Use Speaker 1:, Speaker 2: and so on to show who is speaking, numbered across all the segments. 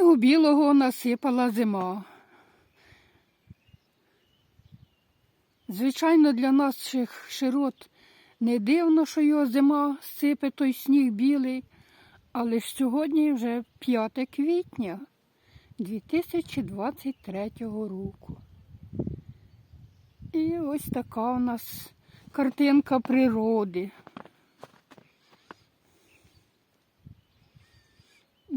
Speaker 1: Снігу білого насипала зима. Звичайно, для наших широт не дивно, що його зима сипе той сніг білий, але ж сьогодні вже 5 квітня 2023 року. І ось така у нас картинка природи.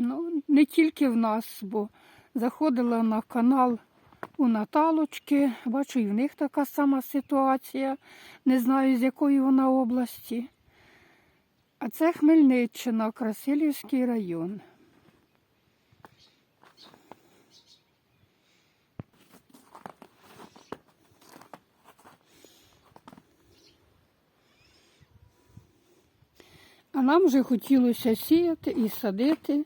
Speaker 1: Ну, не тільки в нас, бо заходила на канал у Наталочки, бачу, і в них така сама ситуація. Не знаю, з якої вона області. А це Хмельниччина, Красилівський район. А нам вже хотілося сіяти і садити,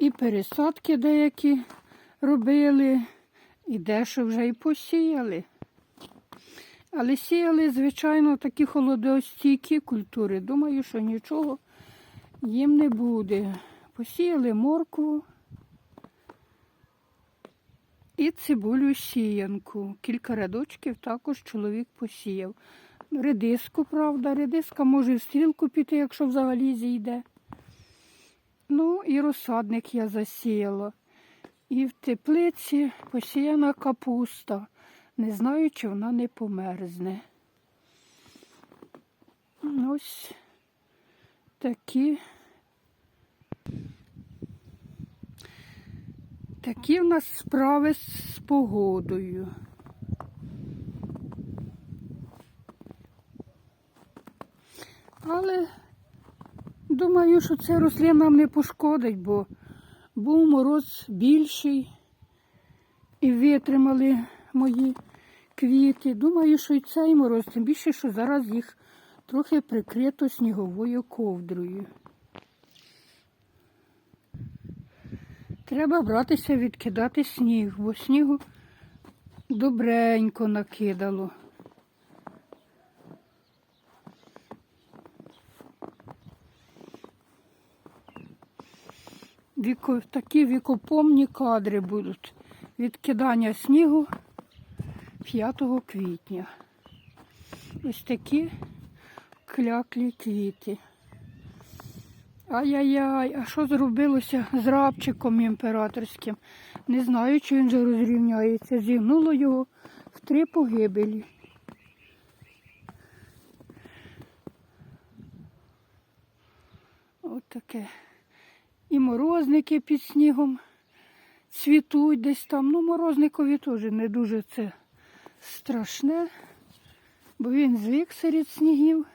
Speaker 1: і пересадки деякі робили, і дещо вже і посіяли. Але сіяли, звичайно, такі холодостійкі культури. Думаю, що нічого їм не буде. Посіяли моркву і цибулю сіянку. Кілька рядочків також чоловік посіяв. Редиску, правда, редиска може в стрілку піти, якщо взагалі зійде. Ну і розсадник я засіяла. І в теплиці посіяна капуста. Не знаю, чи вона не померзне. Ось такі. Такі в нас справи з погодою. Але думаю, що це рослин нам не пошкодить, бо був мороз більший і витримали мої квіти. Думаю, що і цей мороз, тим більше, що зараз їх трохи прикрито сніговою ковдрою. Треба братися відкидати сніг, бо снігу добренько накидало. Віко, такі вікопомні кадри будуть. Відкидання снігу 5 квітня. Ось такі кляклі квіти. Ай-яй-яй, а що зробилося з рабчиком імператорським? Не знаю, чи він вже розрівняється. Зігнуло його в три погибелі. От таке. Морозники під снігом цвітуть десь там. Ну, морозникові теж не дуже це страшне, бо він звик серед снігів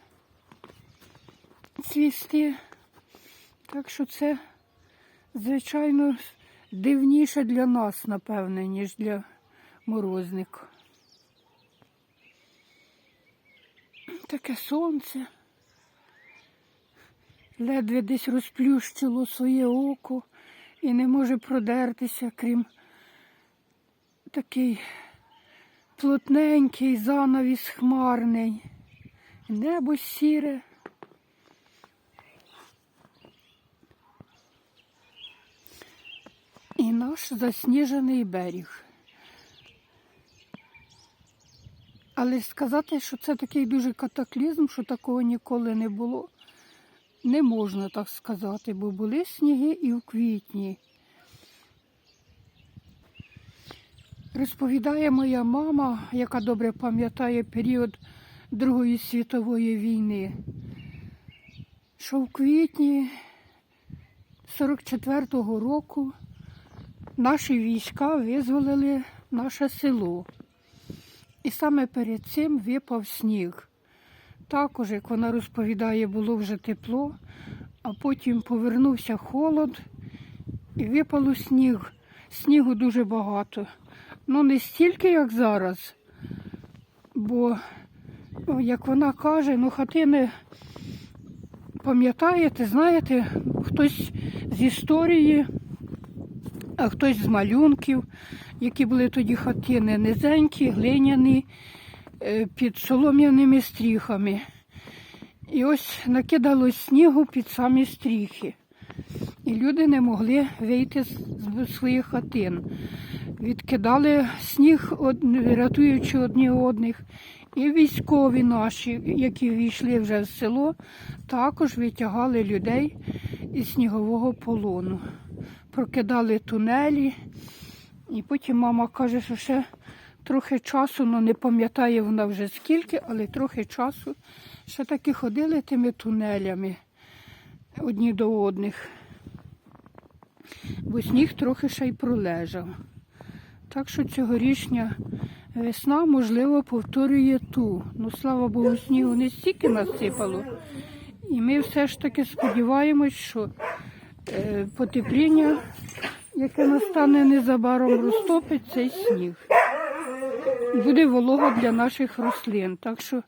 Speaker 1: цвісти. Так що це, звичайно, дивніше для нас, напевне, ніж для морозника. Таке сонце. Ледве десь розплющило своє око і не може продертися, крім такий плотненький занавіс хмарний, небо сіре. І наш засніжений берег. Але сказати, що це такий дуже катаклізм, що такого ніколи не було, не можна так сказати, бо були сніги і в квітні. Розповідає моя мама, яка добре пам'ятає період Другої світової війни, що в квітні 44-го року наші війська визволили наше село. І саме перед цим випав сніг. Також, як вона розповідає, було вже тепло, а потім повернувся холод і випало сніг. Снігу дуже багато. Ну, не стільки, як зараз, бо, як вона каже, ну хатини, пам'ятаєте, знаєте, хтось з історії, а хтось з малюнків, які були тоді хатини низенькі, глиняні, під солом'яними стріхами. І ось накидало снігу під самі стріхи. І люди не могли вийти з своїх хатин. Відкидали сніг, рятуючи одні одних. І військові наші, які війшли вже в село, також витягали людей із снігового полону. Прокидали тунелі. І потім мама каже, що ще трохи часу, ну не пам'ятає вона вже скільки, але трохи часу ще таки ходили тими тунелями одні до одних. Бо сніг трохи ще й пролежав. Так що цьогорічня весна, можливо, повторює ту. Ну, слава Богу, снігу не стільки насипало. І ми все ж таки сподіваємось, що е, потепління, яке настане незабаром, розтопить цей сніг. Буде волога для наших рослин. Так що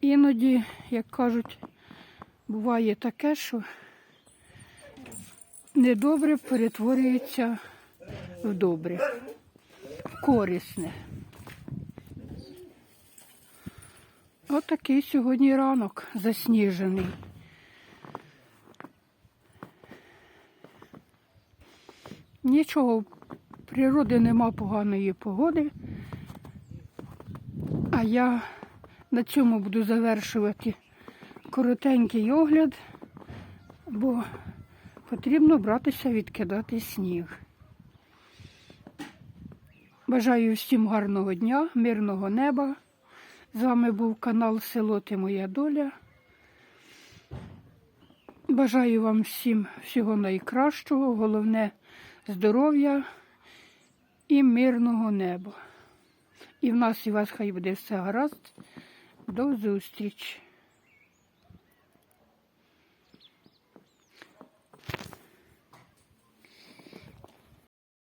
Speaker 1: іноді, як кажуть, буває таке, що недобре перетворюється в добре, в корисне. Отакий сьогодні ранок засніжений. Нічого, в природи нема поганої погоди. А я на цьому буду завершувати коротенький огляд, бо потрібно братися відкидати сніг. Бажаю всім гарного дня, мирного неба. З вами був канал Село Ти Моя Доля. Бажаю вам всім всього найкращого, головне здоров'я і мирного неба. І в нас і вас хай буде все гаразд. До зустрічі!